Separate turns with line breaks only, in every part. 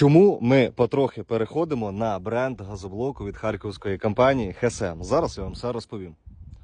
Чому ми потрохи переходимо на бренд газоблоку від харківської компанії ХСМ? Зараз я вам все розповім.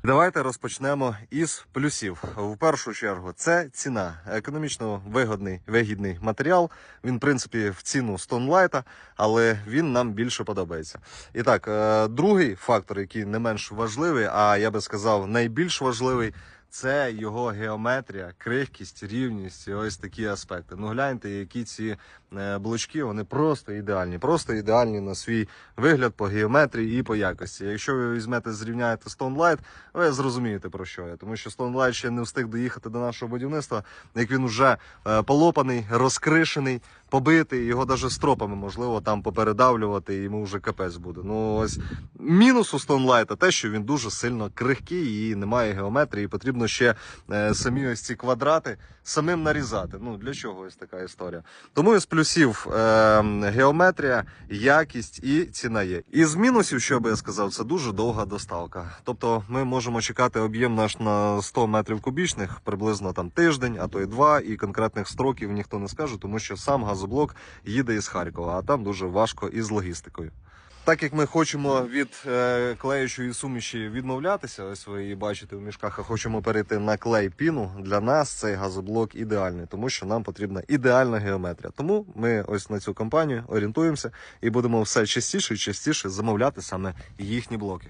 Давайте розпочнемо із плюсів. В першу чергу це ціна. Економічно вигодний вигідний матеріал. Він, в принципі, в ціну Стонлайта, але він нам більше подобається. І так, е, другий фактор, який не менш важливий, а я би сказав, найбільш важливий. Це його геометрія, крихкість, рівність і ось такі аспекти. Ну гляньте, які ці е, блочки, вони просто ідеальні, просто ідеальні на свій вигляд по геометрії і по якості. Якщо ви візьмете, зрівняєте Stone ви зрозумієте про що я. Тому що Stone ще не встиг доїхати до нашого будівництва, як він вже е, полопаний, розкришений, побитий, його навіть стропами можливо там попередавлювати, і йому вже капець буде. Ну ось мінус у Light те, що він дуже сильно крихкий і немає геометрії, і потрібно ще е, самі ось ці квадрати самим нарізати. Ну для чого ось така історія? Тому із плюсів е, геометрія, якість і ціна є. Із мінусів, що би я сказав, це дуже довга доставка. Тобто ми можемо чекати об'єм наш на 100 метрів кубічних, приблизно там тиждень, а то й два, і конкретних строків ніхто не скаже, тому що сам газоблок їде із Харкова, а там дуже важко із логістикою. Так як ми хочемо від е, клеючої суміші відмовлятися, ось ви її бачите в мішках, а хочемо перейти на клей піну. Для нас цей газоблок ідеальний, тому що нам потрібна ідеальна геометрія. Тому ми ось на цю компанію орієнтуємося і будемо все частіше і частіше замовляти саме їхні блоки.